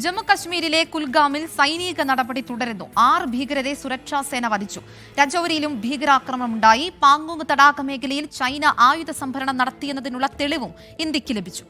ജമ്മു കശ്മീരിലെ കുൽഗാമിൽ സൈനിക നടപടി തുടരുന്നു. ആറ് ഭീകരരെ സുരക്ഷാ സേന വധിച്ചു. രജൌരിയിലും ഭീകരാക്രമണമുണ്ടായി. പാങ്ങോങ് തടാക മേഖലയിൽ ചൈന ആയുധ സംഭരണം നടത്തിയെന്നതിനുള്ള തെളിവും ഇന്ത്യയ്ക്ക് ലഭിച്ചു.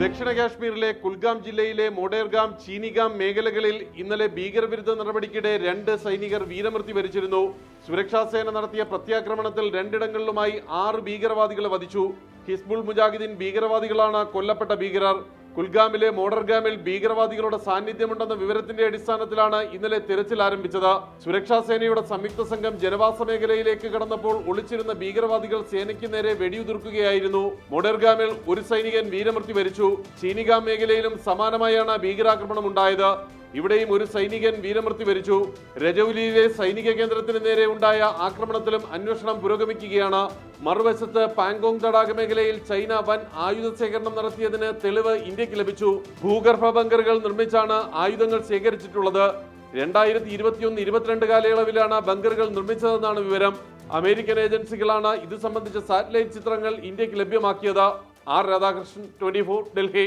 ദക്ഷിണ കാശ്മീരിലെ കുൽഗാം ജില്ലയിലെ മോഡേർഗാം ചീനിഗാം മേഖലകളിൽ ഇന്നലെ ഭീകരവിരുദ്ധ നടപടിക്കിടെ രണ്ട് സൈനികർ വീരമൃത്യു വരിച്ചിരുന്നു. സുരക്ഷാ സേന നടത്തിയ പ്രത്യാക്രമണത്തിൽ രണ്ടിടങ്ങളിലുമായി ആറ് ഭീകരവാദികളെ വധിച്ചു. ഹിസ്ബുൾ മുജാഹിദീൻ ഭീകരവാദികളാണ് കൊല്ലപ്പെട്ട ഭീകരർ. കുൽഗാമിലെ മോഡർഗാമിൽ ഭീകരവാദികളുടെ സാന്നിധ്യമുണ്ടെന്ന വിവരത്തിന്റെ അടിസ്ഥാനത്തിലാണ് ഇന്നലെ തിരച്ചിൽ ആരംഭിച്ചത്. സുരക്ഷാ സേനയുടെ സംയുക്ത സംഘം ജനവാസ മേഖലയിലേക്ക് കടന്നപ്പോൾ ഒളിച്ചിരുന്ന ഭീകരവാദികൾ സേനയ്ക്ക് നേരെ വെടിയുതിർക്കുകയായിരുന്നു. മോഡർഗാമിൽ ഒരു സൈനികൻ വീരമൃത്യു വരിച്ചു. ചീനിഗാം മേഖലയിലും സമാനമായാണ് ഭീകരാക്രമണം ഉണ്ടായത്. ഇവിടെയും ഒരു സൈനികൻ വീരമൃത്യു വരിച്ചു. രജൌലിയിലെ സൈനിക കേന്ദ്രത്തിന് നേരെ ഉണ്ടായ ആക്രമണത്തിലും അന്വേഷണം പുരോഗമിക്കുകയാണ്. മറുവശത്ത് പാങ്കോങ് തടാക മേഖലയിൽ ചൈന വൻ ആയുധ ശേഖരണം നടത്തിയതിന് തെളിവ് ഇന്ത്യയ്ക്ക് ലഭിച്ചു. ഭൂഗർഭ ബങ്കറുകൾ നിർമ്മിച്ചാണ് ആയുധങ്ങൾ ശേഖരിച്ചിട്ടുള്ളത്. രണ്ടായിരത്തി ഇരുപത്തിയൊന്ന് ഇരുപത്തിരണ്ട് കാലയളവിലാണ് ബങ്കറുകൾ നിർമ്മിച്ചതെന്നാണ് വിവരം. അമേരിക്കൻ ഏജൻസികളാണ് ഇത് സംബന്ധിച്ച സാറ്റലൈറ്റ് ചിത്രങ്ങൾ ഇന്ത്യയ്ക്ക് ലഭ്യമാക്കിയത്. R Radhakrishnan twenty Delhi.